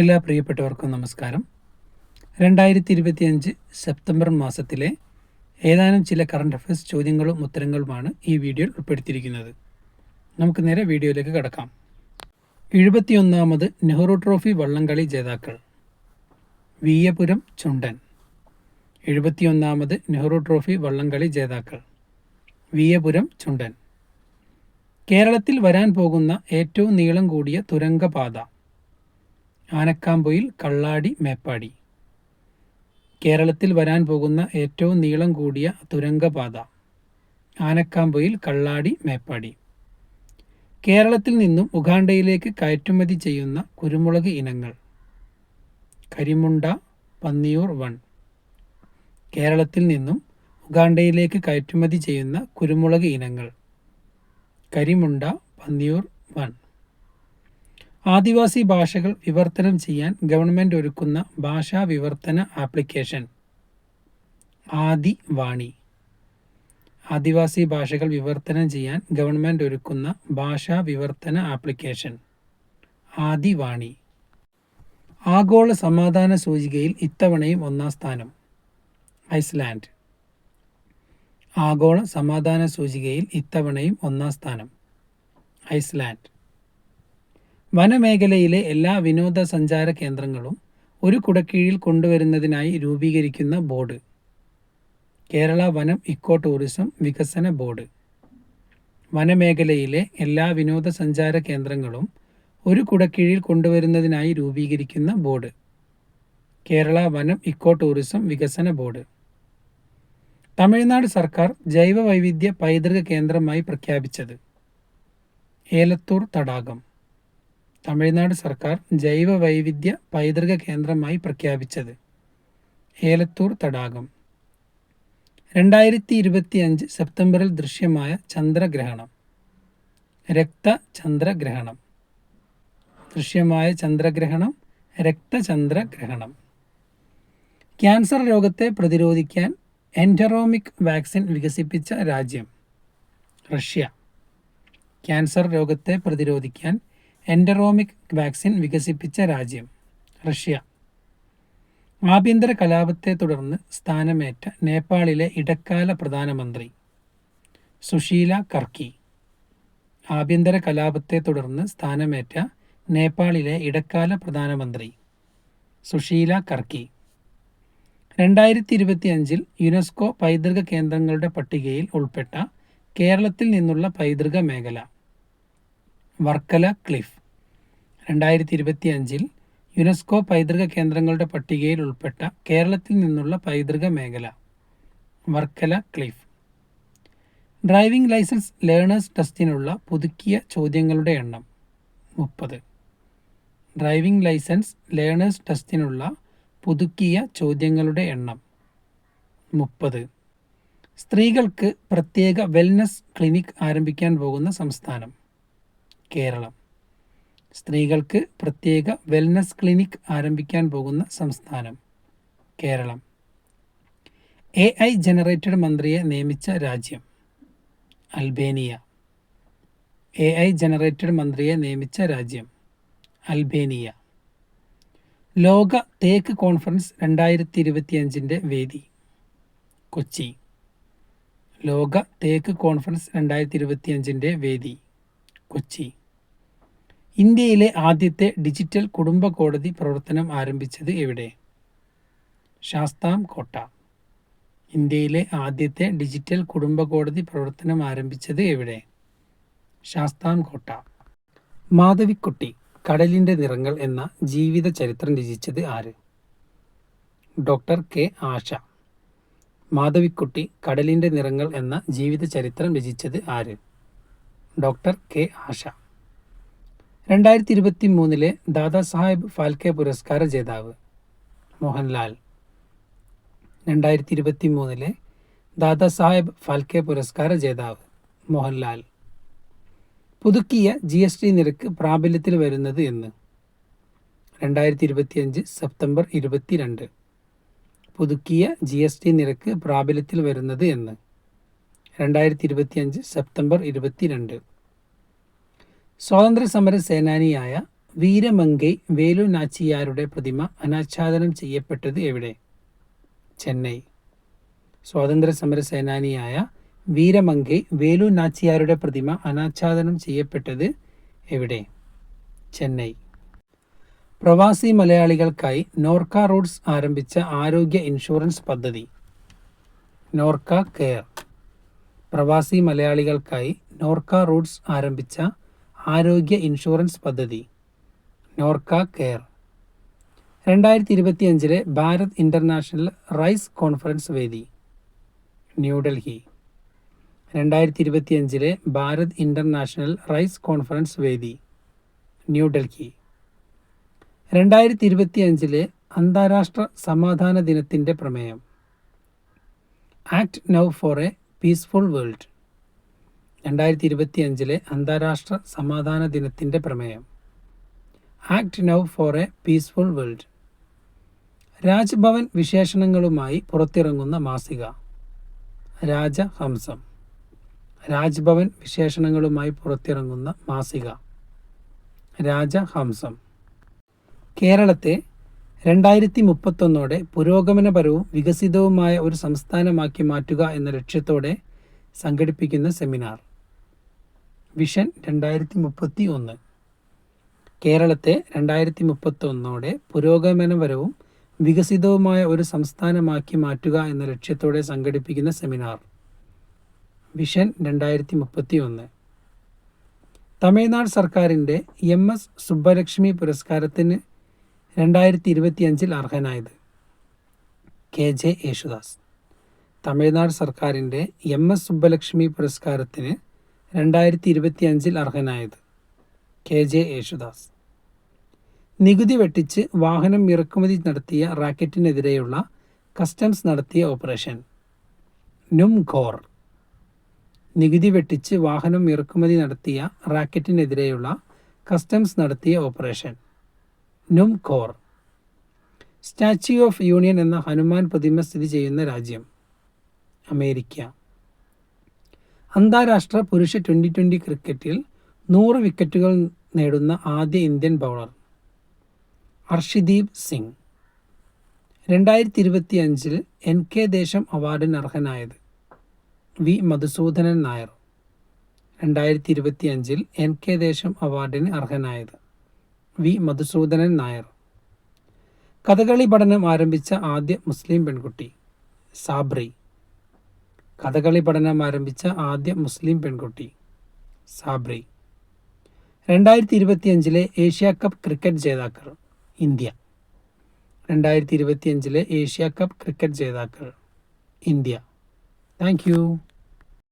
എല്ലാ പ്രിയപ്പെട്ടവർക്കും നമസ്കാരം. രണ്ടായിരത്തി ഇരുപത്തിയഞ്ച് സെപ്റ്റംബർ മാസത്തിലെ ഏതാനും ചില കറണ്ട് അഫയേഴ്സ് ചോദ്യങ്ങളും ഉത്തരങ്ങളുമാണ് ഈ വീഡിയോയിൽ ഉൾപ്പെടുത്തിയിരിക്കുന്നത്. നമുക്ക് നേരെ വീഡിയോയിലേക്ക് കടക്കാം. എഴുപത്തിയൊന്നാമത് നെഹ്റു ട്രോഫി വള്ളംകളി ജേതാക്കൾ. വീയപുരം ചുണ്ടൻ. എഴുപത്തിയൊന്നാമത് നെഹ്റു ട്രോഫി വള്ളംകളി ജേതാക്കൾ. വീയപുരം ചുണ്ടൻ. കേരളത്തിൽ വരാൻ പോകുന്ന ഏറ്റവും നീളം കൂടിയ തുരങ്കപാത. ആനക്കാമ്പൊയിൽ കള്ളാടി മേപ്പാടി. കേരളത്തിൽ വരാൻ പോകുന്ന ഏറ്റവും നീളം കൂടിയ തുരങ്കപാത ആനക്കാമ്പൊയിൽ കള്ളാടി മേപ്പാടി. കേരളത്തിൽ നിന്നും ഉഗാണ്ടയിലേക്ക് കയറ്റുമതി ചെയ്യുന്ന കുരുമുളക് ഇനങ്ങൾ. കരിമുണ്ട പന്നിയൂർ വൺ. കേരളത്തിൽ നിന്നും ഉഗാണ്ടയിലേക്ക് കയറ്റുമതി ചെയ്യുന്ന കുരുമുളക് ഇനങ്ങൾ. കരിമുണ്ട പന്നിയൂർ വൺ. ആദിവാസി ഭാഷകൾ വിവർത്തനം ചെയ്യാൻ ഗവൺമെന്റ് ഒരുക്കുന്ന ഭാഷാ വിവർത്തന ആപ്ലിക്കേഷൻ. ആദിവാണി. ആദിവാസി ഭാഷകൾ വിവർത്തനം ചെയ്യാൻ ഗവൺമെന്റ് ഒരുക്കുന്ന ഭാഷാ വിവർത്തന ആപ്ലിക്കേഷൻ. ആദിവാണി. ആഗോള സമാധാന സൂചികയിൽ ഇത്തവണയും ഒന്നാം സ്ഥാനം. ഐസ്ലാൻഡ്. ആഗോള സമാധാന സൂചികയിൽ ഇത്തവണയും ഒന്നാം സ്ഥാനം. ഐസ്ലാൻഡ്. വനമേഖലയിലെ എല്ലാ വിനോദസഞ്ചാര കേന്ദ്രങ്ങളും ഒരു കുടക്കീഴിൽ കൊണ്ടുവരുന്നതിനായി രൂപീകരിക്കുന്ന ബോർഡ്. കേരള വനം ഇക്കോ ടൂറിസം വികസന ബോർഡ്. വനമേഖലയിലെ എല്ലാ വിനോദസഞ്ചാര കേന്ദ്രങ്ങളും ഒരു കുടക്കീഴിൽ കൊണ്ടുവരുന്നതിനായി രൂപീകരിക്കുന്ന ബോർഡ്. കേരള വനം ഇക്കോ ടൂറിസം വികസന ബോർഡ്. തമിഴ്നാട് സർക്കാർ ജൈവ വൈവിധ്യ പൈതൃക കേന്ദ്രമായി പ്രഖ്യാപിച്ചത്. ഏലത്തൂർ തടാകം. തമിഴ്നാട് സർക്കാർ ജൈവ വൈവിധ്യ പൈതൃക കേന്ദ്രമായി പ്രഖ്യാപിച്ചത്. ഏലത്തൂർ തടാകം. രണ്ടായിരത്തി ഇരുപത്തി അഞ്ച് സെപ്റ്റംബറിൽ ദൃശ്യമായ ചന്ദ്രഗ്രഹണം. രക്തചന്ദ്രഗ്രഹണം. ദൃശ്യമായ ചന്ദ്രഗ്രഹണം രക്തചന്ദ്രഗ്രഹണം. ക്യാൻസർ രോഗത്തെ പ്രതിരോധിക്കാൻ എൻഡറോമിക് വാക്സിൻ വികസിപ്പിച്ച രാജ്യം റഷ്യ. ക്യാൻസർ രോഗത്തെ പ്രതിരോധിക്കാൻ എൻഡറോമിക് വാക്സിൻ വികസിപ്പിച്ച രാജ്യം റഷ്യ. ആഭ്യന്തര കലാപത്തെ തുടർന്ന് സ്ഥാനമേറ്റ നേപ്പാളിലെ ഇടക്കാല പ്രധാനമന്ത്രി സുശീല കർക്കി. ആഭ്യന്തര കലാപത്തെ തുടർന്ന് സ്ഥാനമേറ്റ നേപ്പാളിലെ ഇടക്കാല പ്രധാനമന്ത്രി സുശീല കർക്കി. രണ്ടായിരത്തി ഇരുപത്തി അഞ്ചിൽ യുനെസ്കോ പൈതൃക കേന്ദ്രങ്ങളുടെ പട്ടികയിൽ ഉൾപ്പെട്ട കേരളത്തിൽ നിന്നുള്ള പൈതൃക മേഖല. വർക്കല ക്ലിഫ്. രണ്ടായിരത്തി ഇരുപത്തി അഞ്ചിൽ യുനെസ്കോ പൈതൃക കേന്ദ്രങ്ങളുടെ പട്ടികയിൽ ഉൾപ്പെട്ട കേരളത്തിൽ നിന്നുള്ള പൈതൃക മേഖല Varkala cliff. Driving licence learners ടെസ്റ്റിനുള്ള പുതുക്കിയ ചോദ്യങ്ങളുടെ എണ്ണം മുപ്പത്. ഡ്രൈവിംഗ് ലൈസൻസ് ലേണേഴ്സ് ടെസ്റ്റിനുള്ള പുതുക്കിയ ചോദ്യങ്ങളുടെ എണ്ണം മുപ്പത്. സ്ത്രീകൾക്ക് പ്രത്യേക വെൽനസ് ക്ലിനിക് ആരംഭിക്കാൻ പോകുന്ന സംസ്ഥാനം. കേരളം. സ്ത്രീകൾക്ക് പ്രത്യേക വെൽനസ് ക്ലിനിക് ആരംഭിക്കാൻ പോകുന്ന സംസ്ഥാനം കേരളം. എ ഐ ജനറേറ്റഡ് മന്ത്രിയെ നിയമിച്ച രാജ്യം അൽബേനിയ. എ ഐ ജനറേറ്റഡ് മന്ത്രിയെ നിയമിച്ച രാജ്യം അൽബേനിയ. ലോക തേക്ക് കോൺഫറൻസ് രണ്ടായിരത്തി ഇരുപത്തിയഞ്ചിന്റെ വേദി കൊച്ചി. ലോക തേക്ക് കോൺഫറൻസ് രണ്ടായിരത്തി ഇരുപത്തിയഞ്ചിന്റെ വേദി കൊച്ചി. ഇന്ത്യയിലെ ആദ്യത്തെ ഡിജിറ്റൽ കുടുംബ കോടതി പ്രവർത്തനം ആരംഭിച്ചത് എവിടെ? ശാസ്താം കോട്ട. ഇന്ത്യയിലെ ആദ്യത്തെ ഡിജിറ്റൽ കുടുംബ കോടതി പ്രവർത്തനം ആരംഭിച്ചത് എവിടെ? ശാസ്താം കോട്ട. മാധവിക്കുട്ടി കടലിന്റെ നിറങ്ങൾ എന്ന ജീവിത ചരിത്രം രചിച്ചത് ആര്? ഡോക്ടർ കെ ആശ. മാധവിക്കുട്ടി കടലിന്റെ നിറങ്ങൾ എന്ന ജീവിത ചരിത്രം രചിച്ചത് ആര്? Doctor K Asha. രണ്ടായിരത്തി ഇരുപത്തി മൂന്നിലെ ദാദാസാഹേബ് ഫാൽക്കെ പുരസ്കാര ജേതാവ് മോഹൻലാൽ. രണ്ടായിരത്തി ഇരുപത്തി മൂന്നിലെ ദാദാസാഹേബ് ഫാൽക്കെ പുരസ്കാര ജേതാവ് മോഹൻലാൽ. പുതുക്കിയ ജി എസ് ടി നിരക്ക് പ്രാബല്യത്തിൽ വരുന്നത് എന്ന്. രണ്ടായിരത്തി ഇരുപത്തിയഞ്ച് സെപ്റ്റംബർ ഇരുപത്തിരണ്ട്. പുതുക്കിയ ജി എസ് ടി നിരക്ക് പ്രാബല്യത്തിൽ വരുന്നത് എന്ന്. രണ്ടായിരത്തി ഇരുപത്തിയഞ്ച് സെപ്റ്റംബർ ഇരുപത്തിരണ്ട്. സ്വാതന്ത്ര്യ സമര സേനാനിയായ വീരമംഗൈ വേലു നാച്ചിയാരുടെ പ്രതിമ അനാച്ഛാദനം ചെയ്യപ്പെട്ടത് എവിടെ? ചെന്നൈ. സ്വാതന്ത്ര്യ സമര സേനാനിയായ വീരമംഗൈ വേലു നാച്ചിയാരുടെ പ്രതിമ അനാച്ഛാദനം ചെയ്യപ്പെട്ടത് എവിടെ? ചെന്നൈ. പ്രവാസി മലയാളികൾക്കായി നോർക്ക റൂട്ട്സ് ആരംഭിച്ച ആരോഗ്യ ഇൻഷുറൻസ് പദ്ധതി. നോർക്ക കെയർ. പ്രവാസി മലയാളികൾക്കായി നോർക്ക റൂട്ട്സ് ആരംഭിച്ച ആരോഗ്യ ഇൻഷുറൻസ് പദ്ധതി നോർക്ക കെയർ. രണ്ടായിരത്തി ഇരുപത്തിയഞ്ചിലെ ഭാരത് ഇന്റർനാഷണൽ റൈസ് കോൺഫറൻസ് വേദി ന്യൂഡൽഹി. രണ്ടായിരത്തി ഇരുപത്തിയഞ്ചിലെ ഭാരത് ഇന്റർനാഷണൽ റൈസ് കോൺഫറൻസ് വേദി ന്യൂഡൽഹി. രണ്ടായിരത്തി ഇരുപത്തിയഞ്ചിലെ അന്താരാഷ്ട്ര സമാധാന ദിനത്തിന്റെ പ്രമേയം. Act now for a peaceful world. രണ്ടായിരത്തി ഇരുപത്തി അഞ്ചിലെ അന്താരാഷ്ട്ര സമാധാന ദിനത്തിന്റെ പ്രമേയം. Act now for a peaceful world. Raj Bhavan വിശേഷണങ്ങളുമായി പുറത്തിറങ്ങുന്ന മാസിക. രാജഹംസം. രാജ്ഭവൻ വിശേഷണങ്ങളുമായി പുറത്തിറങ്ങുന്ന മാസിക. രാജഹംസം. കേരളത്തെ രണ്ടായിരത്തി മുപ്പത്തൊന്നോടെ പുരോഗമനപരവും വികസിതവുമായ ഒരു സംസ്ഥാനമാക്കി മാറ്റുക എന്ന ലക്ഷ്യത്തോടെ സംഘടിപ്പിക്കുന്ന സെമിനാർ. വിഷൻ രണ്ടായിരത്തി മുപ്പത്തി ഒന്ന് കേരളത്തെ രണ്ടായിരത്തി മുപ്പത്തൊന്നോടെ പുരോഗമനപരവും വികസിതവുമായ ഒരു സംസ്ഥാനമാക്കി മാറ്റുക എന്ന ലക്ഷ്യത്തോടെ സംഘടിപ്പിക്കുന്ന സെമിനാർ. വിഷൻ രണ്ടായിരത്തി മുപ്പത്തി ഒന്ന് തമിഴ്നാട് സർക്കാരിന്റെ എം എസ് സുബ്ബലക്ഷ്മി പുരസ്കാരത്തിന് രണ്ടായിരത്തി ഇരുപത്തിയഞ്ചിൽ അർഹനായത് കെ ജെ യേശുദാസ്. തമിഴ്നാട് സർക്കാരിന്റെ എം എസ് സുബ്ബലക്ഷ്മി പുരസ്കാരത്തിന് രണ്ടായിരത്തി ഇരുപത്തി അഞ്ചിൽ അർഹനായത് കെ ജെ യേശുദാസ്. നികുതി വെട്ടിച്ച് വാഹനം ഇറക്കുമതി നടത്തിയ റാക്കറ്റിനെതിരെയുള്ള കസ്റ്റംസ് നടത്തിയ ഓപ്പറേഷൻ. നും ഘോർ നികുതി വെട്ടിച്ച് വാഹനം ഇറക്കുമതി നടത്തിയ റാക്കറ്റിനെതിരെയുള്ള കസ്റ്റംസ് നടത്തിയ ഓപ്പറേഷൻ. നും ഖോർ. സ്റ്റാച്യു ഓഫ് യൂണിയൻ എന്ന ഹനുമാൻ പ്രതിമ സ്ഥിതി ചെയ്യുന്ന രാജ്യം. അമേരിക്ക. അന്താരാഷ്ട്ര പുരുഷ ട്വന്റി ട്വന്റി ക്രിക്കറ്റിൽ നൂറ് വിക്കറ്റുകൾ നേടുന്ന ആദ്യ ഇന്ത്യൻ ബൗളർ അർഷിദീപ് സിംഗ്. രണ്ടായിരത്തി ഇരുപത്തി അഞ്ചിൽ എൻ കെ ദേശം അവാർഡിന് അർഹനായത് വി മധുസൂദനൻ നായർ. രണ്ടായിരത്തി ഇരുപത്തി അഞ്ചിൽ എൻ കെ ദേശം അവാർഡിന് അർഹനായത് വി മധുസൂദനൻ നായർ. കഥകളി പഠനം ആരംഭിച്ച ആദ്യ മുസ്ലിം പെൺകുട്ടി സാബ്രി. കഥകളി പഠനം ആരംഭിച്ച ആദ്യ മുസ്ലിം പെൺകുട്ടി സാബ്രി. രണ്ടായിരത്തി ഇരുപത്തിയഞ്ചിലെ ഏഷ്യ കപ്പ് ക്രിക്കറ്റ് ജേതാക്കൾ ഇന്ത്യ. രണ്ടായിരത്തി ഇരുപത്തിയഞ്ചിലെ ഏഷ്യ കപ്പ് ക്രിക്കറ്റ് ജേതാക്കൾ ഇന്ത്യ. താങ്ക്